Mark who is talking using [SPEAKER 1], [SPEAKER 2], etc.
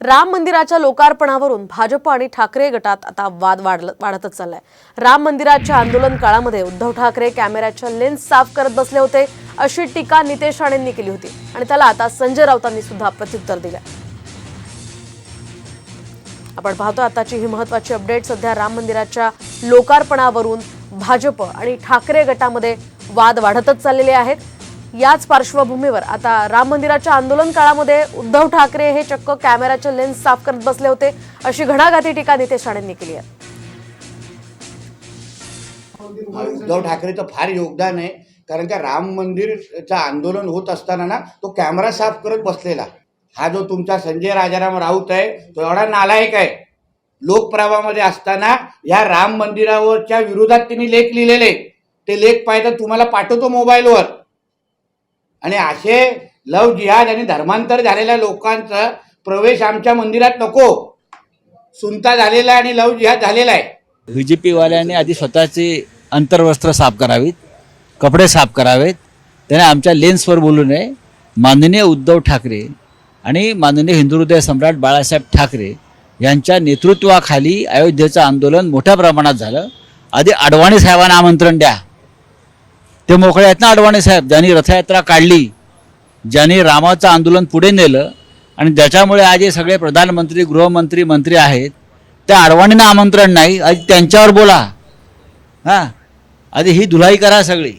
[SPEAKER 1] राम मंदिराच्या लोकार्पणावरून भाजप आणि ठाकरे गटात आता वाद वाढल- वाढतच चाललाय. राम मंदिराच्या आंदोलन काळामध्ये उद्धव ठाकरे कॅमेऱ्याच्या लेन्स साफ करत बसले होते अशी टीका नितेश राणेंनी केली होती आणि त्याला आता संजय राऊतांनी सुद्धा प्रत्युत्तर दिलंय. आपण पाहतो आताची ही महत्वाची अपडेट. सध्या राम मंदिराच्या लोकार्पणावरून भाजप आणि ठाकरे गटामध्ये वाद वाढतच चाललेले आहेत. याच पार्श्वभूमीवर आता राम मंदिराच्या आंदोलन काळामध्ये उद्धव ठाकरे हे चक्क कॅमेराचे लेन्स साफ करत बसले होते अशी घणाघाती टीका नितेश राणेंनी केली आहे.
[SPEAKER 2] उद्धव ठाकरेचं फार योगदान आहे कारण का राम मंदिरचं आंदोलन होत असताना ना तो कॅमेरा साफ करत बसलेला. हा जो तुमचा संजय राजाराम राऊत आहे तो एवढा नालायक आहे. लोकप्रभामध्ये असताना या राम मंदिरावरच्या विरोधात त्यांनी लेख लिहिलेले. ते लेख पाहिजे तुम्हाला पाठवतो मोबाईलवर. आणि असे लव जिहाद आणि धर्मांतर झालेल्या लोकांचा प्रवेश आमच्या मंदिरात नको. सुनता झालेला आहे आणि लव जिहाद झालेला आहे.
[SPEAKER 3] व्ही जे पीवाल्यांनी आधी स्वतःचे अंतर्वस्त्र साफ करावीत कपडे साफ करावेत त्याने आमच्या लेन्सवर बोलू नये. माननीय उद्धव ठाकरे आणि माननीय हिंदू हृदय सम्राट बाळासाहेब ठाकरे यांच्या नेतृत्वाखाली अयोध्येचं आंदोलन मोठ्या प्रमाणात झालं. आधी अडवाणी साहेबांना आमंत्रण द्या. ते मोकळे आहेत ना अडवाणी साहेब? ज्यांनी रथयात्रा काढली ज्यांनी रामाचं आंदोलन पुढे नेलं आणि ज्याच्यामुळे आज हे सगळे प्रधानमंत्री गृहमंत्री मंत्री आहेत त्या अडवाणींना आमंत्रण नाही. आधी त्यांच्यावर बोला. हां. आधी ही धुलाई करा सगळी.